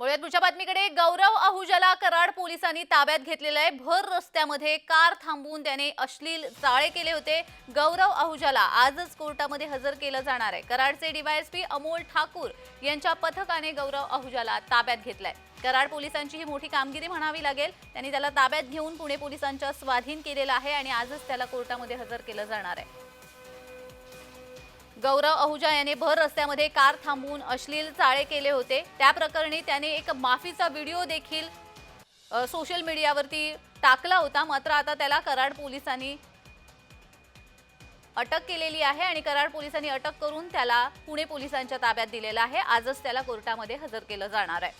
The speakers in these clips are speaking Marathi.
वळूयात पुढच्या बातमीकडे गौरव आहुजाला कराड पोलिसांनी ताब्यात घेतलेलं आहे. भर रस्त्यामध्ये कार थांबवून त्याने अश्लील चाळे केले होते. गौरव आहुजाला आजच कोर्टामध्ये हजर केलं जाणार आहे. कराडचे डीवायएसपी अमोल ठाकूर यांच्या पथकाने गौरव आहुजाला ताब्यात घेतलाय. कराड पोलिसांची ही मोठी कामगिरी म्हणावी लागेल. त्यांनी त्याला ताब्यात घेऊन पुणे पोलिसांच्या स्वाधीन केलेलं आहे आणि आजच त्याला कोर्टामध्ये हजर केलं जाणार आहे. गौरव अहुजा याने भर रस्त्यामध्ये कार थांबवून अश्लील चाळे केले होते. त्या प्रकरणी त्याने एक माफीचा व्हिडिओ देखील अ, सोशल मीडियावरती टाकला होता. मात्र आता त्याला कराड पोलिसांनी अटक केलेली आहे आणि कराड पोलिसांनी अटक करून त्याला पुणे पोलिसांच्या ताब्यात दिलेला आहे. आजच त्याला कोर्टामध्ये हजर केलं जाणार आहे.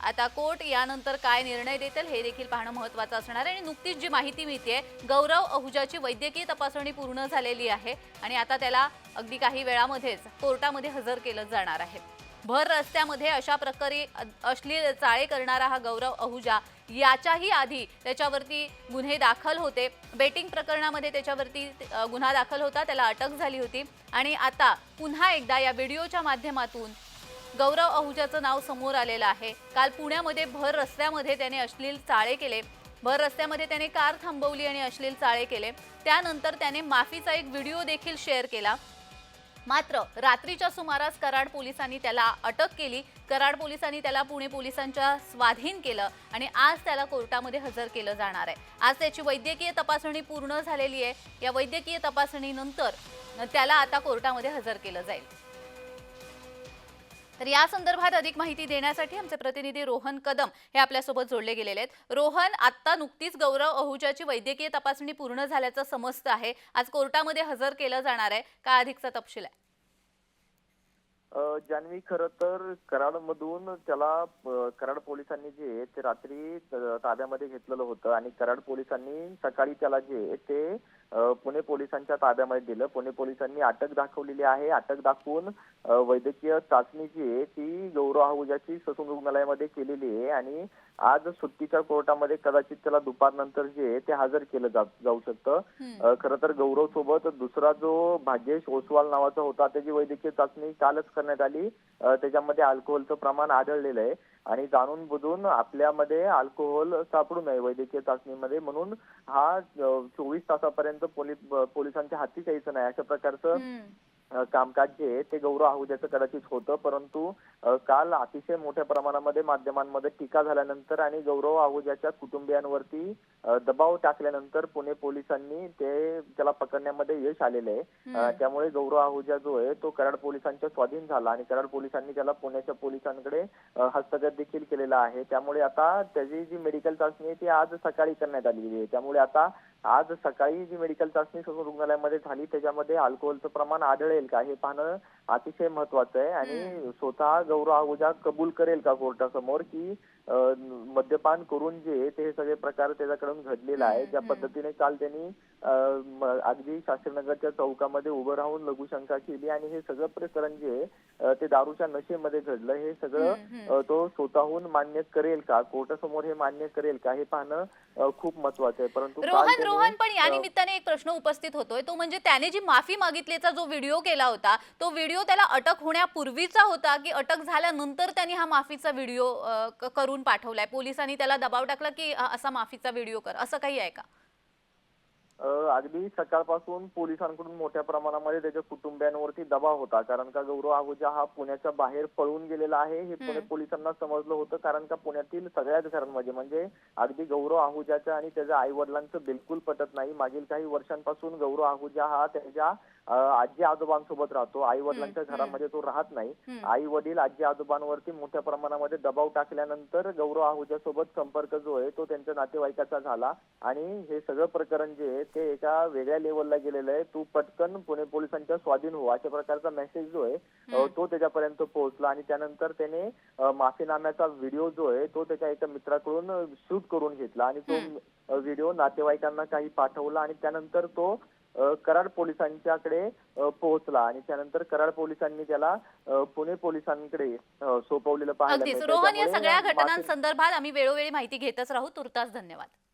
आता कोर्ट यानंतर काय निर्णय देतील हे देखील पाहणं महत्त्वाचं असणार आहे. आणि नुकतीच जी माहिती मिळते गौरव अहुजाची वैद्यकीय तपासणी पूर्ण झालेली आहे. आणि आता त्याला अगदी काही वेळामध्येच कोर्टामध्ये हजर केलं जाणार आहे. भर रस्त्यामध्ये अशा प्रकारे अश्लील चाळे करणारा हा गौरव अहुजा याच्याही आधी त्याच्यावरती गुन्हे दाखल होते. बेटिंग प्रकरणामध्ये त्याच्यावरती गुन्हा दाखल होता त्याला अटक झाली होती. आणि आता पुन्हा एकदा या व्हिडिओच्या माध्यमातून गौरव अहुजाचं नाव समोर आलेलं आहे. काल पुण्यामध्ये भर रस्त्यामध्ये त्याने अश्लील चाळे केले. भर रस्त्यामध्ये त्याने कार थांबवली आणि अश्लील चाळे केले. त्यानंतर त्याने माफीचा एक व्हिडिओ देखील शेअर केला. मात्र रात्रीच्या सुमारास कराड पोलिसांनी त्याला अटक केली. कराड पोलिसांनी त्याला पुणे पोलिसांच्या स्वाधीन केलं आणि आज त्याला कोर्टामध्ये हजर केलं जाणार आहे. आज त्याची वैद्यकीय तपासणी पूर्ण झालेली आहे. या वैद्यकीय तपासणीनंतर त्याला आता कोर्टामध्ये हजर केलं जाईल. तर या संदर्भात अधिक माहिती देण्यासाठी आमचे प्रतिनिधी रोहन कदम हे आपल्यासोबत जोडले गेलेले आहेत. रोहन आत्ता नुकतीच गौरव अहुजाची वैद्यकीय तपासणी पूर्ण झाल्याचं समजतं आहे. आज कोर्टामध्ये हजर केलं जाणार आहे. का अधिकचा तपशील आहे? जान्हवी खर तर कराडमधून त्याला अ, कराड पोलिसांनी जे आहे ते रात्री ताब्यामध्ये घेतलेलं होतं आणि कराड पोलिसांनी सकाळी त्याला जे ते पुणे पोलिसांच्या ताब्यामध्ये दिलं. पुणे पोलिसांनी अटक दाखवलेली आहे. अटक दाखवून वैद्यकीय चाचणी जी आहे ती गौरव आहुजाची ससून रुग्णालयामध्ये केलेली आहे आणि आज सुट्टीच्या कोर्टामध्ये कदाचित त्याला दुपारनंतर जे आहे ते हजर केलं जाऊ शकतं. खरं तर गौरव सोबत दुसरा जो भाग्येश ओसवाल नावाचा होता त्याची वैद्यकीय चाचणी कालच करण्यात आली. त्याच्यामध्ये अल्कोहोलचं प्रमाण आढळलेलं आहे. आणि जाणून बुजून आपल्यामध्ये अल्कोहोल सापडू नये वैद्यकीय चाचणीमध्ये म्हणून हा चोवीस तासापर्यंत पोलीस पोलिसांच्या हाती यायचं नाही. अशा प्रकारचं कामकाज जे आहे ते गौरव आहुजाचं कदाचित होतं परंतु काल अतिशय मोठ्या प्रमाणामध्ये माध्यमांमध्ये टीका झाल्यानंतर आणि गौरव आहुजाच्या कुटुंबियांवरती दबाव टाकल्यानंतर पुणे पोलिसांनी ते त्याला पकडण्यामध्ये यश आलेलं आहे. त्यामुळे गौरव आहुजा जो आहे तो कराड पोलिसांच्या स्वाधीन झाला आणि कराड पोलिसांनी त्याला पुण्याच्या पोलिसांकडे हस्तगत देखील केलेला आहे. त्यामुळे आता त्याची जी मेडिकल चाचणी आहे ती आज सकाळी करण्यात आलेली आहे. त्यामुळे आता आज सकाळी जी मेडिकल चाचणी ससून रुग्णालयामध्ये झाली त्याच्यामध्ये अल्कोहोलचं प्रमाण आढळेल का? हे पाहणं अतिशय महत्वाचं आहे. आणि स्वतः गौरव आहुजा कबूल करेल का कोर्टासमोर की मद्यपान करून जे ते सगळे प्रकार त्याच्याकडून घडलेला आहे. ज्या पद्धतीने काल त्यांनी अगदी शास्त्रीनगरच्या चौकामध्ये उभं राहून लघुशंका केली आणि हे सगळं प्रकरण जे ते दारूच्या नशेमध्ये घडलं. हे सगळं तो स्वतःहून मान्य करेल का? कोर्टासमोर हे मान्य करेल का? हे पाहणं खूप महत्वाचं आहे. परंतु रोहन रोहन पण या निमित्ताने एक प्रश्न उपस्थित होतोय. तो म्हणजे त्याने जी माफी मागितल्याचा जो व्हिडिओ केला होता तो व्हिडिओ त्याला अटक होण्यापूर्वीचा होता की अटक झाल्यानंतर त्यांनी हा माफीचा व्हिडिओ करून पाठवलाय. पोलिसांनी त्याला दबाव टाकला की असा माफीचा व्हिडिओ कर. असं काही आहे का? अगदी सकाळपासून पोलिसांकडून मोठ्या प्रमाणामध्ये त्याच्या कुटुंबियांवरती दबाव होता. कारण का गौरव आहुजा हा पुण्याच्या बाहेर पळून गेलेला आहे. हे पुणे पोलिसांना समजलं होतं. कारण का पुण्यातील सगळ्याच घरांमध्ये म्हणजे अगदी गौरव आहुजाच्या आणि त्याच्या आई वडिलांचं बिलकुल पटत नाही. मागील काही वर्षांपासून गौरव आहुजा हा त्याच्या आजी आजोबांसोबत राहतो. आई वडिलांच्या घरामध्ये तो राहत नाही. आई वडील आजी आजोबांवरती मोठ्या प्रमाणामध्ये दबाव टाकल्यानंतर गौरव आहुजा सोबत संपर्क जो आहे तो त्यांच्या नातेवाईकाचा झाला. आणि हे सगळं प्रकरण जे आहे ते एका वेगळ्या लेवलला गेलेलं आहे. तू पटकन पुणे पोलिसांच्या स्वाधीन हो अशा प्रकारचा मेसेज जो आहे तो त्याच्यापर्यंत पोहोचला. आणि त्यानंतर त्याने माफीनाम्याचा व्हिडिओ जो आहे तो त्याच्या एका मित्राकडून शूट करून घेतला. आणि तो व्हिडिओ नातेवाईकांना काही पाठवला. आणि त्यानंतर तो कराड पोलिसांच्याकडे पोहोचला आणि त्यानंतर कराड पोलिसांनी त्याला पुणे पोलिसांकडे सोपवलेलं मिळतंय. रोहन या सगळ्या घटनांसंदर्भात आम्ही वेळोवेळी माहिती घेतच राहू. तुर्तास धन्यवाद.